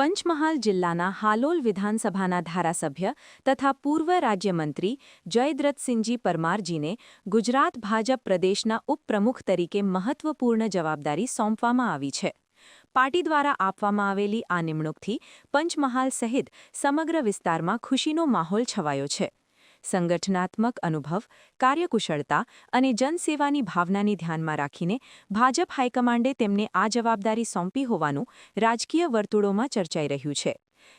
પંચમહાલ જિલ્લાના હાલોલ વિધાનસભાના ધારાસભ્ય તથા પૂર્વ રાજ્યમંત્રી જયદ્રથસિંહજી પરમારજીને ગુજરાત ભાજપ પ્રદેશના ઉપપ્રમુખ તરીકે મહત્વપૂર્ણ જવાબદારી સોંપવામાં આવી છે. પાર્ટી દ્વારા આપવામાં આવેલી આ નિમણૂકથી પંચમહાલ સહિત સમગ્ર વિસ્તારમાં ખુશીનો માહોલ છવાયો છે. સંગઠનાત્મક અનુભવ, કાર્યકુશળતા અને જનસેવાની ભાવનાની ધ્યાનમાં રાખીને ભાજપ હાઈકમાન્ડે તેમને આ જવાબદારી સોંપી હોવાનું રાજકીય વર્તુળોમાં ચર્ચાઈ રહ્યું છે.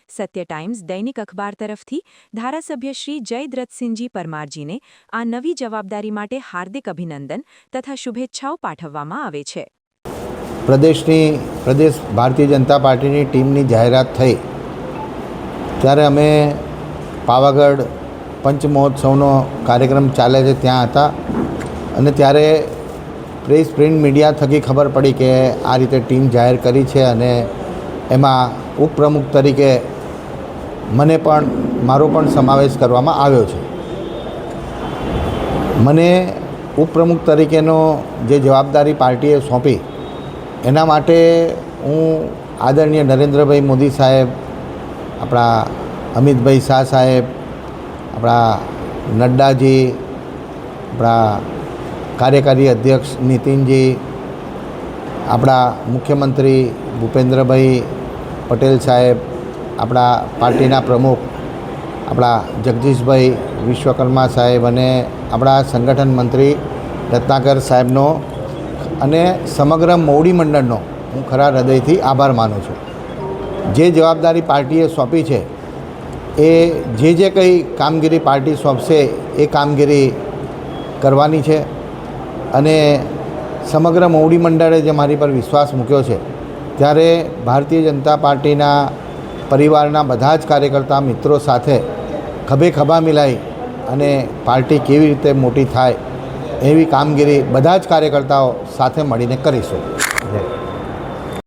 સત્ય ટાઈમ્સ દૈનિક અખબાર તરફથી ધારાસભ્ય શ્રી જયદ્રથસિંહજી પરમારજીને આ નવી જવાબદારી માટે હાર્દિક અભિનંદન તથા શુભેચ્છાઓ પાઠવવામાં આવે છે. પ્રદેશની, પ્રદેશ ભારતીય જનતા પાર્ટીની ટીમની જાહેરાત થઈ. ત્યારે અમે પાવાગઢ પંચમહોત્સવનો કાર્યક્રમ ચાલે છે ત્યાં હતા. અને ત્યારે પ્રેસ, પ્રિન્ટ, મીડિયા થકી ખબર પડી કે આ રીતે ટીમ જાહેર કરી છે અને એમાં ઉપપ્રમુખ તરીકે મને પણ, મારો પણ સમાવેશ કરવામાં આવ્યો છે. મને ઉપપ્રમુખ તરીકેનો જે જવાબદારી પાર્ટીએ સોંપી, એના માટે હું આદરણીય નરેન્દ્રભાઈ મોદી સાહેબ, આપણા અમિતભાઈ શાહ સાહેબ આપણા નડ્ડાજી, આપણા કાર્યકારી અધ્યક્ષ નીતિનજી, આપણા મુખ્યમંત્રી ભૂપેન્દ્રભાઈ પટેલ સાહેબ, આપણા પાર્ટીના પ્રમુખ, આપણા જગદીશભાઈ વિશ્વકર્મા સાહેબ અને આપણા સંગઠન મંત્રી રત્નાકર સાહેબનો અને સમગ્ર મોવડી મંડળનો હું ખરા હૃદયથી આભાર માનું છું. જે જવાબદારી પાર્ટીએ સોંપી છે એ જે જે કંઈ કામગીરી પાર્ટી સોંપશે એ કામગીરી કરવાની છે અને સમગ્ર મોવડી મંડળે જે મારી પર વિશ્વાસ મૂક્યો છે, ત્યારે ભારતીય જનતા પાર્ટીના પરિવારના બધા જ કાર્યકર્તા મિત્રો સાથે ખભે ખભા મિલાઈ અને પાર્ટી કેવી રીતે મોટી થાય એવી કામગીરી બધા જ કાર્યકર્તાઓ સાથે મળીને કરીશું.